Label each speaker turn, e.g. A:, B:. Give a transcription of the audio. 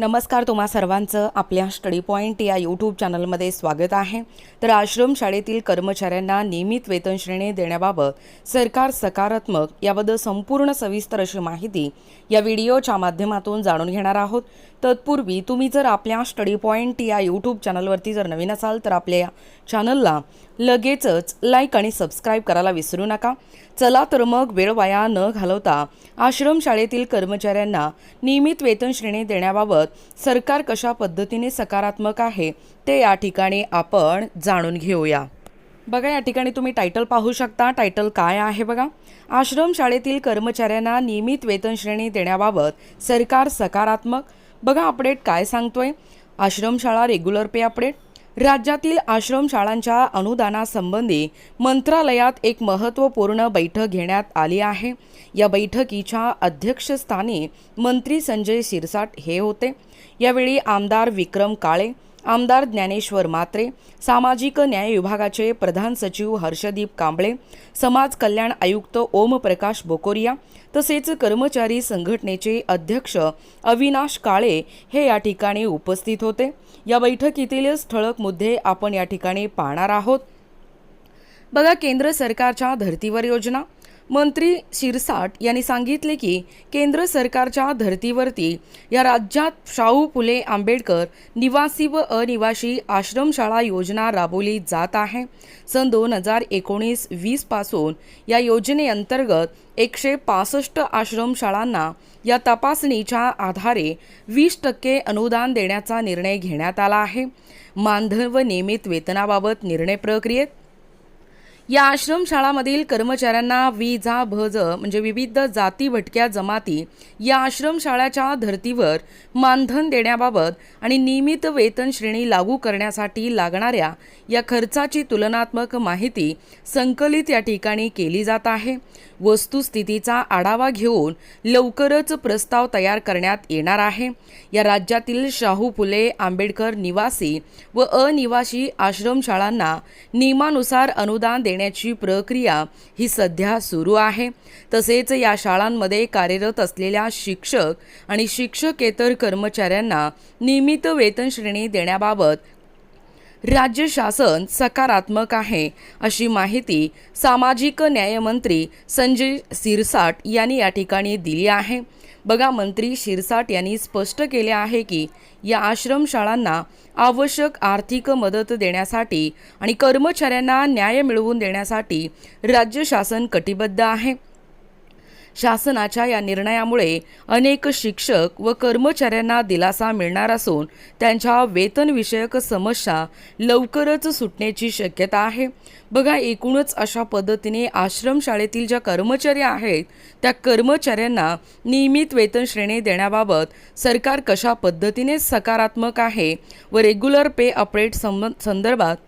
A: नमस्कार तुम्हा सर्वांचं. आपल्या स्टडी पॉईंट या यूट्यूब चॅनलमध्ये स्वागत आहे. तर आश्रम शाळेतील कर्मचाऱ्यांना नियमित वेतन श्रेणी देण्याबाबत सरकार सकारात्मक याबद्दल संपूर्ण सविस्तर अशी माहिती या व्हिडिओच्या माध्यमातून जाणून घेणार आहोत. तत्पूर्वी तुम्ही जर आपल्या स्टडी पॉईंट या यूट्यूब चॅनलवरती जर नवीन असाल तर आपल्या या चॅनलला लगेचच लाईक आणि सबस्क्राईब करायला विसरू नका. चला तर मग वेळ वाया न घालवता आश्रमशाळेतील कर्मचाऱ्यांना नियमित वेतन श्रेणी देण्याबाबत सरकार कशा पद्धतीने सकारात्मक आहे ते या ठिकाणी आपण जाणून घेऊया. बघा या ठिकाणी तुम्ही टायटल पाहू शकता. टायटल काय आहे बघा? आश्रम शाळेतील कर्मचाऱ्यांना नियमित वेतन श्रेणी देण्याबाबत सरकार सकारात्मक बघा अपडेट काय सांगतोय. आश्रमशाळा रेग्युलर पे अपडेट राज्यातील आश्रमशाळांच्या अनुदानासंबंधी मंत्रालयात एक महत्त्वपूर्ण बैठक घेण्यात आली आहे. या बैठकीच्या अध्यक्षस्थानी मंत्री संजय शिरसाट हे होते. यावेळी आमदार विक्रम काळे आमदार ज्ञानेश्वर मात्रे सामाजिक न्याय विभागाचे प्रधान सचिव हर्षदीप कांबळे समाज कल्याण आयुक्त ओमप्रकाश बोकोरिया तसेच कर्मचारी संघटनेचे अध्यक्ष अविनाश काळे हे या ठिकाणी उपस्थित होते. या बैठकीतील ठळक मुद्दे आपण या ठिकाणी पाहणार आहोत. बघा केंद्र सरकारच्या धर्तीवर योजना मंत्री शिरसाट यांनी सांगितले की केंद्र सरकारच्या धर्तीवरती या राज्यात शाहू फुले आंबेडकर निवासी व अनिवासी आश्रमशाळा योजना राबवली जात आहे. सन दोन हजार एकोणीस वीसपासून या योजनेअंतर्गत एकशे पासष्ट आश्रमशाळांना या तपासणीच्या आधारे वीस टक्के अनुदान देण्याचा निर्णय घेण्यात आला आहे. मानधन व नियमित वेतनाबाबत निर्णय प्रक्रियेत या आश्रमशाळामधील कर्मचाऱ्यांना विजा भज म्हणजे विविध जाती भटक्या जमाती या आश्रमशाळाच्या धर्तीवर मानधन देण्याबाबत आणि नियमित वेतन श्रेणी लागू करण्यासाठी लागणाऱ्या या खर्चाची तुलनात्मक माहिती संकलित या ठिकाणी केली जात आहे. वस्तुस्थितीचा आढावा घेऊन लवकरच प्रस्ताव तयार करण्यात येणार आहे. या राज्यातील शाहू फुले आंबेडकर निवासी व अनिवासी आश्रमशाळांना नियमानुसार अनुदान देण्याची प्रक्रिया ही सध्या सुरू आहे. तसेच या शाळांमध्ये कार्यरत असलेल्या शिक्षक आणि शिक्षकेतर कर्मचाऱ्यांना नियमित वेतन श्रेणी देण्याबाबत राज्य शासन सकारात्मक आहे अशी माहिती सामाजिक न्यायमंत्री संजय सिरसाट यांनी या ठिकाणी दिली आहे. बघा मंत्री शिरसाट यांनी स्पष्ट केले आहे की या आश्रमशाळांना आवश्यक आर्थिक मदत देण्यासाठी आणि कर्मचाऱ्यांना न्याय मिळवून देण्यासाठी राज्य शासन कटिबद्ध आहे. शासनाच्या या निर्णयामुळे अनेक शिक्षक व कर्मचाऱ्यांना दिलासा मिळणार असून त्यांच्या वेतनविषयक समस्या लवकरच सुटण्याची शक्यता आहे. बघा एकूणच अशा पद्धतीने आश्रमशाळेतील ज्या कर्मचारी आहेत त्या कर्मचाऱ्यांना नियमित वेतन श्रेणी देण्याबाबत सरकार कशा पद्धतीने सकारात्मक आहे व रेग्युलर पे अपडेट संदर्भात